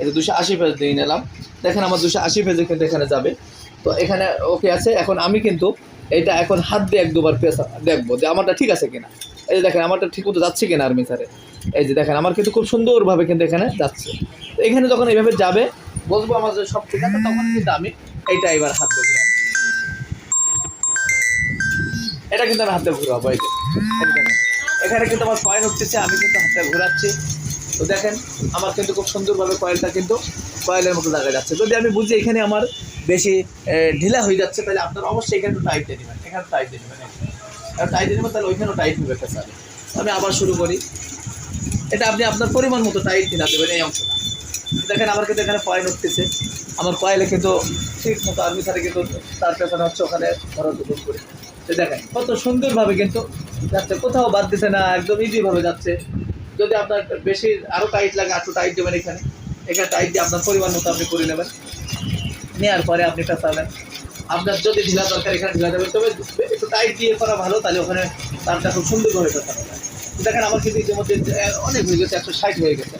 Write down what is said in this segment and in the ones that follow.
এই যে দুশো আশি পেজ দিয়ে নিলাম। দেখেন আমার দুশো আশি পেজে কিন্তু এখানে যাবে। তো এখানে ওকে আছে। এখন আমি কিন্তু এটা এখন হাত দিয়ে এক দুবার পেজ দেখব যে আমারটা ঠিক আছে কিনা। এই যে দেখেন, আমারটা ঠিক মতো যাচ্ছে কিনা আর্মি স্যারে এই যে দেখেন, আমার কিন্তু খুব সুন্দরভাবে কিন্তু এখানে যাচ্ছে। তো এখানে যখন এইভাবে যাবে, বলব আমার সব ঠিক আছে, তখন কিন্তু আমি এইটা এবার হাত দিয়ে ঘুরাবো। এটা কিন্তু আমি হাতে ঘুরাবো এখানে কিন্তু আমার কয়েন উঠতেছে আমি কিন্তু হাতে ঘোরাচ্ছি। তো দেখেন, আমার কিন্তু খুব সুন্দরভাবে কয়েলটা কিন্তু কয়েলের মতো দেখা যাচ্ছে। যদি আমি বুঝি এখানে আমার বেশি ঢিলা হয়ে যাচ্ছে, তাহলে আপনার অবশ্যই এখানে টাইট দিয়ে নেবেন। এখানে টাইট দিয়ে নেবেন টাইট দিয়ে নেবেন, তাহলে ওইখানেও টাইট হবে একটা স্যার। আমি আবার শুরু করি। এটা আপনি আপনার পরিমাণ মতো টাইট কিনা দেবেন, এই অংশটা। দেখেন, আমার কিন্তু এখানে কয়েন উঠতেছে। আমার কয়েলে কিন্তু ঠিক মতো আর্মি সাথে কিন্তু তার পেছনে হচ্ছে ওখানে ধরো দুপুর করে। দেখেন, কত সুন্দরভাবে কিন্তু যাচ্ছে, কোথাও বাদ দিছে না, একদম ইজিভাবে যাচ্ছে। যদি আপনার বেশি আরও টাইট লাগে একটু টাইট দেবেন এখানে। এখানে টাইট দিয়ে আপনার পরিমাণ মতো আপনি করে নেবেন। নেওয়ার পরে আপনি পেঁচাবেন আপনার যদি ঢিলা দরকার, এখানে ঢিলা দেবেন। তবে একটু টাইট দিয়ে করা ভালো, তাহলে ওখানে তারটা খুব সুন্দরভাবে পেঁচানো যায় দেখেন, আমার কিন্তু ইতিমধ্যে অনেক হয়ে গেছে, একশো ষাট হয়ে গেছে।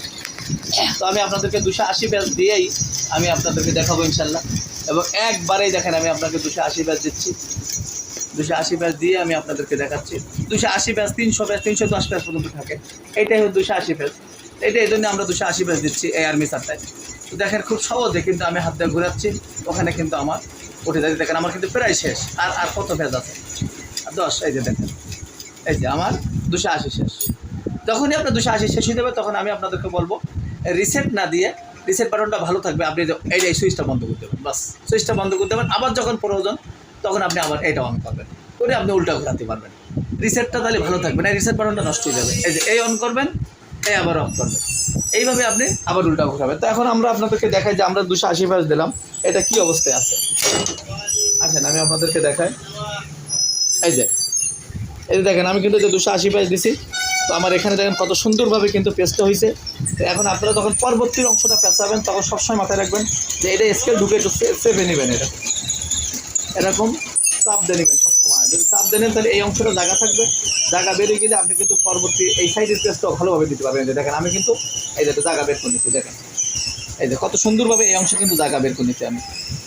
তো আমি আপনাদেরকে দুশো আশি ব্যাচ দিয়েই আমি আপনাদেরকে দেখাবো ইনশাল্লাহ। এবং একবারেই দেখেন, আমি আপনাকে দুশো আশি ব্যাচ দিচ্ছি। দুশো আশি ব্যাস দিয়ে আমি আপনাদেরকে দেখাচ্ছি। দুশো আশি ব্যাস, তিনশো ব্যাস, তিনশো দশ ব্যাস পর্যন্ত থাকে। এটাই হলো দুশো আশি ব্যাচ এটা এই জন্য আমরা দুশো আশি ব্যাস দিচ্ছি এই আর্মি সারটায় তো দেখেন খুব সহজে কিন্তু আমি হাত দিয়ে ঘুরাচ্ছি, ওখানে কিন্তু আমার উঠে যাচ্ছে দেখেন আমার কিন্তু প্রায় শেষ। আর আর কত ব্যাচ আছে? দশ, এই যে দেখেন। এই যে আমার দুশো আশি শেষ। যখনই আপনার দুশো আশি শেষ হয়ে যাবে, তখন আমি আপনাদেরকে বলব রিসেট না দিয়ে রিসেট বাটনটা ভালো থাকবে। আপনি এই সুইচটা বন্ধ করতে দেবেন। বাস। সুইচটা বন্ধ করতে দেবেন। আবার যখন প্রয়োজন তখন আপনি আবার এটা অন করবেন। করে আপনি উল্টা ঘোরাতে পারবেন। রিসেটটা তাহলে ভালো থাকবে না রিসেট বাটনটা নষ্ট হয়ে যাবে। এই যে এই অন করবেন, এই আবার অফ করবেন। এইভাবে আপনি আবার উল্টা ঘোরাবেন। তো এখন আমরা আপনাদেরকে দেখাই যে আমরা দুশো আশি পাঁচ দিলাম, এটা কি অবস্থায় আছে? আচ্ছা আমি আপনাদেরকে দেখাই। এই যে এই যে দেখেন, আমি কিন্তু যে দুশো আশি পেজ দিছি। তো আমার এখানে দেখেন কত সুন্দরভাবে কিন্তু পেজটা হয়েছে তো এখন আপনারা যখন পরবর্তীর অংশটা পেঁচাবেন, তখন সবসময় মাথায় রাখবেন যে এটা স্কেল ঢুকে একটু সেভে নেবেন এটা। এরকম চাপ নেবেন সবসময়। যদি চাপ দিয়ে নেন তাহলে এই অংশটা জায়গা থাকবে। জায়গা বেরিয়ে গেলে আপনি কিন্তু পরবর্তী এই সাইডের পেজটাও ভালোভাবে দিতে পারবেন। দেখেন, আমি কিন্তু এই যে জায়গা বের করে নিচ্ছি দেখেন। এই যে কত সুন্দরভাবে এই অংশে কিন্তু জায়গা বের করে নিচ্ছি আমি।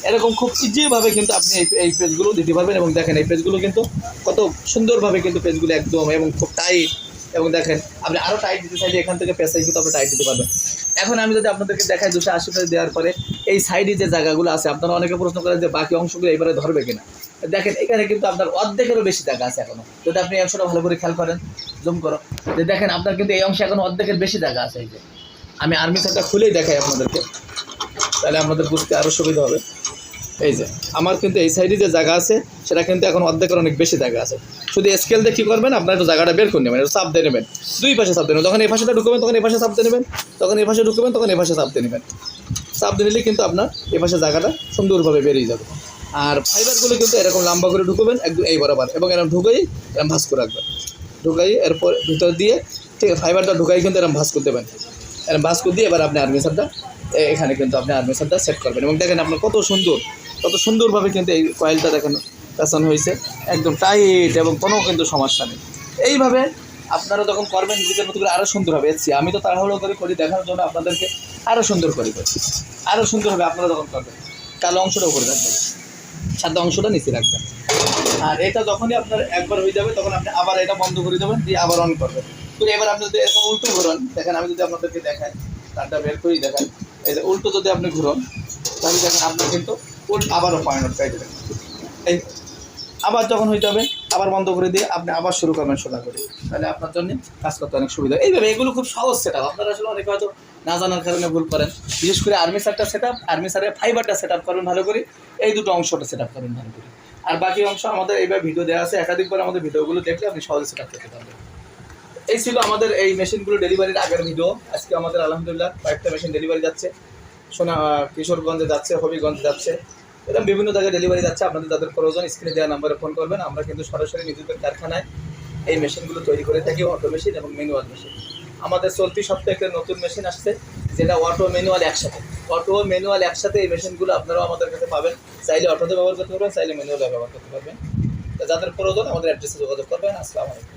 এরকম খুব ইজিভাবে কিন্তু আপনি এই এই পেজগুলো দিতে পারবেন এবং দেখেন, এই পেজগুলো কিন্তু কত সুন্দরভাবে কিন্তু পেজগুলো একদম এবং খুব টাইট এবং দেখেন, আপনি আরও টাইট দিতে চাইলে এখান থেকে পেঁচাই কিন্তু আপনি টাইট দিতে পারবেন। এখন আমি যদি আপনাদেরকে দেখাই দুশো আশি পেজ দেওয়ার পরে এই সাইডে যে জায়গাগুলো আছে, আপনারা অনেকে প্রশ্ন করেন যে বাকি অংশগুলো এবারে ধরবে কিনা। দেখেন, এখানে কিন্তু আপনার অর্ধেকেরও বেশি জায়গা আছে এখনও যদি আপনি এই অংশটা ভালো করে খেয়াল করেন, জুম করো। যে দেখেন, আপনার কিন্তু এই অংশে এখন অর্ধেকের বেশি জায়গা আছে এই যে। আমি আর্মি খাতা খুলেই দেখাই আপনাদেরকে। তাহলে আপনাদের বুঝতে আরও সুবিধা হবে। এই যে, আমার কিন্তু এই সাইডে যে জায়গা আছে, সেটা কিন্তু এখন অর্ধেকের অনেক বেশি জায়গা আছে। শুধু স্কেল দিয়ে কী করবেন? আপনার একটু জায়গাটা বের করে নেবেন, একটু চাপ দিয়ে নেবেন। দুই পাশে চাপ দিয়ে নেবেন। যখন এই পাশেটা ঢুকবেন, তখন এই পাশে চাপ দিয়ে নেবেন। তখন এই পাশে ঢুকবেন, তখন এই পাশে চাপ দিয়ে নেবেন। চাপ দিয়ে নিলে কিন্তু আপনার এই পাশে জায়গাটা সুন্দরভাবে বেরিয়ে যাবে। আর ফাইবারগুলো কিন্তু এরকম লম্বা করে ঢুকবেন, একদম এই বরাবর। এবং এরকম ঢুকেই এরকম ভাস করে রাখবেন। ঢুকাই এরপর ভিতর দিয়ে ঠিক ফাইবারটা ঢুকাই কিন্তু এরকম ভাস করে দেবেন এরকম ভাস করে দিয়ে এবার আপনি আর্মিসারটা এখানে কিন্তু আপনি আর্মিসারটা সেট করবেন। এবং দেখেন আপনার কত সুন্দর, কত সুন্দরভাবে কিন্তু এই কয়েলটা দেখেন, পেছানো হয়েছে একদম টাইট এবং কোনো কিন্তু সমস্যা নেই। এইভাবে আপনারা যখন করবেন, নিজেদের মতো করে আরও সুন্দর হবে। এসছি আমি তো তাড়াহুড়ো করে করি দেখানোর জন্য আপনাদেরকে আরও সুন্দর করে করি। আরও সুন্দর হবে আপনারা যখন করবেন, কালো অংশটা উপরে রাখবেন। সাদা অংশটা নিচে রাখবেন। আর এটা যখনই আপনার একবার হয়ে যাবে, তখন আপনি আবার এটা বন্ধ করে দেবেন, দিয়ে আবার অন করবেন। তো এবার আপনি যদি এরকম উল্টো ঘুরন, দেখেন আমি যদি আপনাদেরকে দেখাই, তারটা বের করেই দেখাই। যে উল্টো যদি আপনি ঘুরন, তাহলে দেখেন আপনার কিন্তু উল্টো আবারও পয়েন্ট পেয়ে যাবেন এই আবার যখন হইতে হবে, আবার বন্ধ করে দিয়ে আপনি আবার শুরু করবেন সোজা করে। তাহলে আপনার জন্য কাজ করতে অনেক সুবিধা। এইভাবে এগুলো খুব সহজ সেট আপনারা আসলে অনেকে হয়তো না জানার কারণে ভুল করেন। বিশেষ করে আর্মি সারটা সেট আপ আর্মি সারের ফাইবারটা সেট আপ করবেন ভালো করে। এই দুটো অংশটা সেট আপ করবেন ভালো করে। আর বাকি অংশ আমাদের এইবার ভিডিও দেওয়া আছে। একাধিকবার আমাদের ভিডিওগুলো দেখলে আপনি সহজে সেট আপ করতে পারবেন। এই ছিল আমাদের এই মেশিনগুলো ডেলিভারির আগের ভিডিও। আজকে আমাদের আলহামদুলিল্লাহ কয়েকটা মেশিন ডেলিভারি যাচ্ছে। সোনা কিশোরগঞ্জে যাচ্ছে, হবিগঞ্জে যাচ্ছে। এরকম বিভিন্ন জায়গায় ডেলিভারি যাচ্ছে। আপনাদের যাদের প্রয়োজন, স্ক্রিনে দেওয়া নাম্বারে ফোন করবেন। আমরা কিন্তু সরাসরি নিজেদের কারখানায় এই মেশিনগুলো তৈরি করে থাকি অটো মেশিন এবং ম্যানুয়াল মেশিন আমাদের চলতি সপ্তাহে একটা নতুন মেশিন আসছে, যেটা অটো ম্যানুয়াল একসাথে। অটো ম্যানুয়াল একসাথে এই মেশিনগুলো আপনারাও আমাদের কাছে পাবেন। চাইলে অটোতে ব্যবহার করতে পারবেন, চাইলে ম্যানুয়ালে ব্যবহার করতে পারবেন। যাদের প্রয়োজন, আমাদের অ্যাড্রেসে যোগাযোগ করবেন। আসসালামু আলাইকুম।